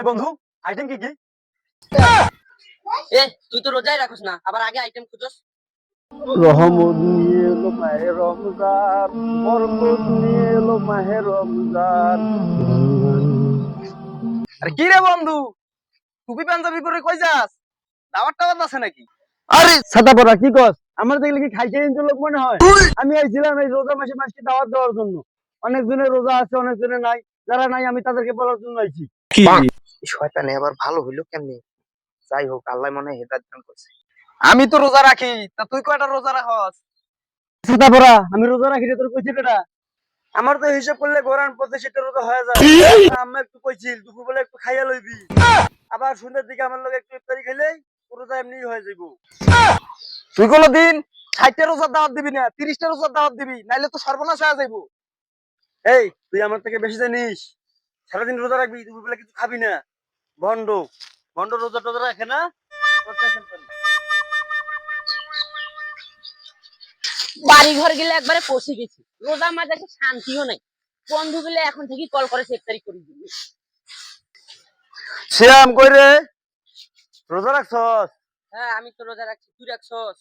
এ বন্ধু আইটেম কি কি? এ তুই তো রোজাই রাখোস না আবার আগে আইটেম খুঁজোস। রহমত নিয়ে এলো মাহে রমজান বরকত নিয়ে এলো মাহে রমজান। আরে কি রে বন্ধু টুপি পাঞ্জাবি পরে কই যাস? দাওয়াত টাওয়াত আছে নাকি? আরে পড়া কি কস? আমার দেখলে কি লোক মনে হয়? আমি আইছিলাম এই রোজা মাসে মাসকে দাওয়াত দেওয়ার জন্য। অনেক জনের রোজা আছে অনেক জনের নাই। যারা নাই আমি তাদেরকে বলার জন্য আইছি। শয়তানে আবার ভালো হইল কেমনে? যাই হোক আল্লাহ মনে হয় হেদায়ত দান করছে। আমি তো রোজা রাখি তা তুই কয়টা রোজা রাখস? ছাতা পড়া আমি রোজা রাখি রে তোর কইছি কেটা আমার তো হিসাব করলে গোরান পথে সেটা রোজা হয়ে যায়। আম্মা একটু কইছিল দুপুর বেলা একটু খাইয়া লইবি। আবার সন্ধ্যার দিকে আমার লগে একটু ইফতারি খেলেই রোজা এমনি হয়ে যাইব। তুই কোনো দিন ষাটটা রোজার দাওয়াত দিবি না তিরিশটা রোজার দাওয়াত দিবি নাইলে তো সর্বনাশ হয়ে যাইব। এই তুই আমার থেকে বেশি জানিস। সারাদিন রোজা রাখবি দুপুর বেলা কিছু খাবি না। ভন্ড ভন্ড রোজা টোজা রাখে না। বাড়ি ঘর গেলে একবারে পৌঁছে গেছি। রোজা মাঝে শান্তিও নাই। বন্ধু গেলে এখন থেকে কল করে সেফতারি করে দিবি। শ্যাম কই রে? রোজা রাখছস? হ্যাঁ আমি তো রোজা রাখছি। তুই রাখছস?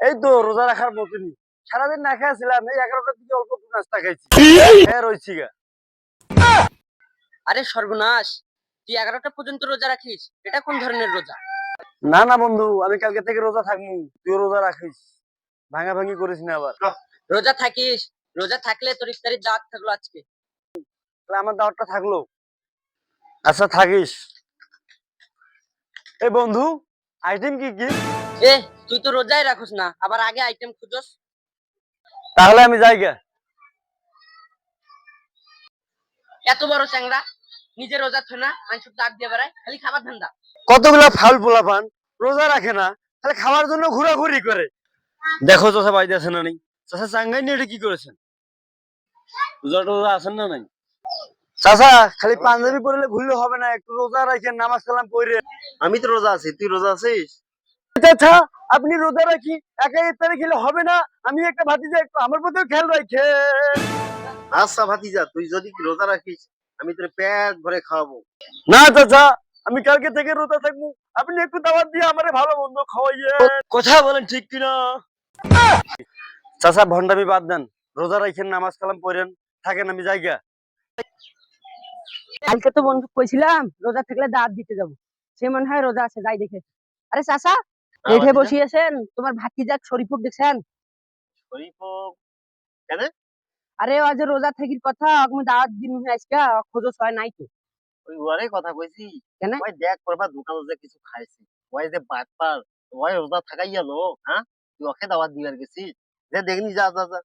এই তো রোজা রাখার মতনই। সারাদিন না খেয়েছিলাম এই এগারোটার দিকে অল্প একটু নাস্তা খাইছি। হ্যাঁ রয়েছি গা। আরে সর্বনাশ। তুই এগারোটা পর্যন্ত রোজা রাখিস? এটা কোন ধরনের রোজা? না না বন্ধু আমি কালকে থেকে রোজা থাকব তুই রোজা রাখিস। ভাঙা ভাঙি করিস না আবার। রোজা থাকিস। রোজা থাকলে তোর ইফতারির দাওয়াত থাকল আজকে। তাহলে আমার দাওয়াতটা থাকল। আচ্ছা থাকিস। এই বন্ধু আইটেম কি কি? এ তুই তো রোজাই রাখোস না। আবার আগে আইটেম খুঁজোস। তাহলে আমি যাই গা। এত বড় চ্যাংরা নিজে রোজা থয় না মানুষের ডাক দিয়ে বেড়ায়, খালি খাবার ধান্দা। কতগুলা ফাউল পোলা পান রোজা রাখে না, খালি খাবার জন্য ঘোরাঘুরি করে। দেখো চাষা বাইতে আছে না নেই? চাষা চাঙ্গাই নিয়ে কি করেছেন? রোজা টোজা আছেন না নাই? চাষা খালি পাঞ্জাবি পরলে ঘুরলে হবে না, একটু রোজা রাখেন, নামাজ কালাম পড়ে। আমি তো রোজা আছি, তুই রোজা আছিস? আচ্ছা আপনি রোজা রাখি একা ইফতারি খেলে হবে না, আমি একটা ভাতিজা, একটু আমার প্রতিও খেয়াল রাখে আচ্ছা ভাতিজা, তুই যদি রোজা রাখিস আমি তোর পেট ভরে খাওয়াবো। না চাচা আমি কালকে থেকে রোজা থাকব। আপনি একটু দাওয়াত দিয়ে আমারে ভালো মন্দ খাওয়াইয়ে। কথা বলেন ঠিক কিনা? চাচা ভন্ডামি বাদ দেন। রোজা রাখেন নামাজ কালাম পড়েন। থাকেন আমি জায়গা কালকে তো বন্ধু কইছিলাম রোজা থাকলে দাঁত দিতে যাব। সে মনে হয় রোজা আছে যাই দেখে। আরে চাচা এঠে বসিয়েছেন তোমার ভাতিজাক শরীফুক দেখছেন? আরে ও যে রোজা থাকির কথা আমি দাওয়াত দিন আজকে খোঁজো ছয় নাই তো। ওই ওরে কথা কইছি কেন? ওই দেখ পরবা দোকানে যে কিছু খাইছি ওই যে বাটপার ওই রোজা থাকাই গেল হ্যাঁ? তুই ওকে দাওয়াত দিবার গেছি। যে দেখনি যা যা যা।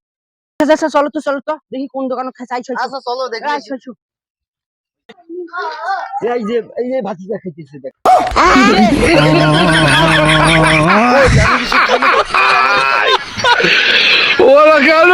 আচ্ছা, আচ্ছা চলো তো চলো তো দেখি কোন দোকানে খাইছি আইছো আচ্ছা চলো দেখি। আইছো এই যে এই যে ভাতিজা খাইতেছে দেখ। ওরা কেন?